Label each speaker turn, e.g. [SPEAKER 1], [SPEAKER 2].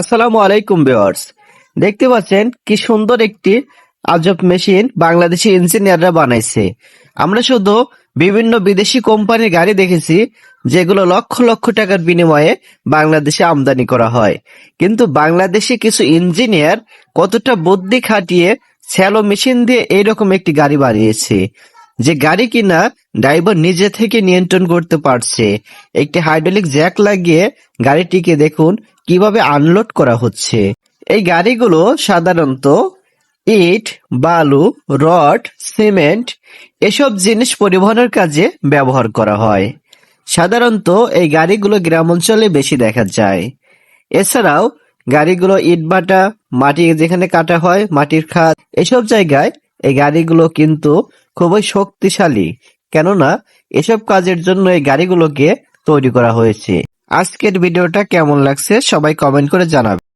[SPEAKER 1] আসসালামু আলাইকুম ভিউয়ার্স। দেখতে পাচ্ছেন কি সুন্দর একটি আজব মেশিন বাংলাদেশি ইঞ্জিনিয়াররা বানাইছে। আমরা শুধু বিভিন্ন বিদেশি কোম্পানির গাড়ি দেখেছি, যেগুলো লক্ষ লক্ষ টাকার বিনিময়ে বাংলাদেশে আমদানি করা হয়। কিন্তু বাংলাদেশে কিছু ইঞ্জিনিয়ার কতটা বুদ্ধি খাটিয়ে স্যালো মেশিন দিয়ে এইরকম একটি গাড়ি বানিয়েছে। যে গাড়ি কিনা ড্রাইভার নিজে থেকে নিয়ন্ত্রণ করতে পারছে। একটি হাইড্রোলিক জ্যাক লাগিয়ে গাড়িটিকে দেখুন কীভাবে আনলোড করা হচ্ছে। এই গাড়িগুলো সাধারণত ইট, বালু, রড, সিমেন্ট এসব জিনিস পরিবহনের কাজে ব্যবহার করা হয়। সাধারণত এই গাড়িগুলো গ্রাম অঞ্চলে বেশি দেখা যায়। এছাড়াও গাড়িগুলো ইট ভাটা মাটি যেখানে কাটা হয়, মাটির খাত এসব জায়গায় এই গাড়িগুলো কিন্তু খুবই শক্তিশালী। কেননা, এসব কাজের জন্য এই গাড়িগুলোকে তৈরি করা হয়েছে। আজকের ভিডিওটা কেমন লাগছে সবাই কমেন্ট করে জানাবে।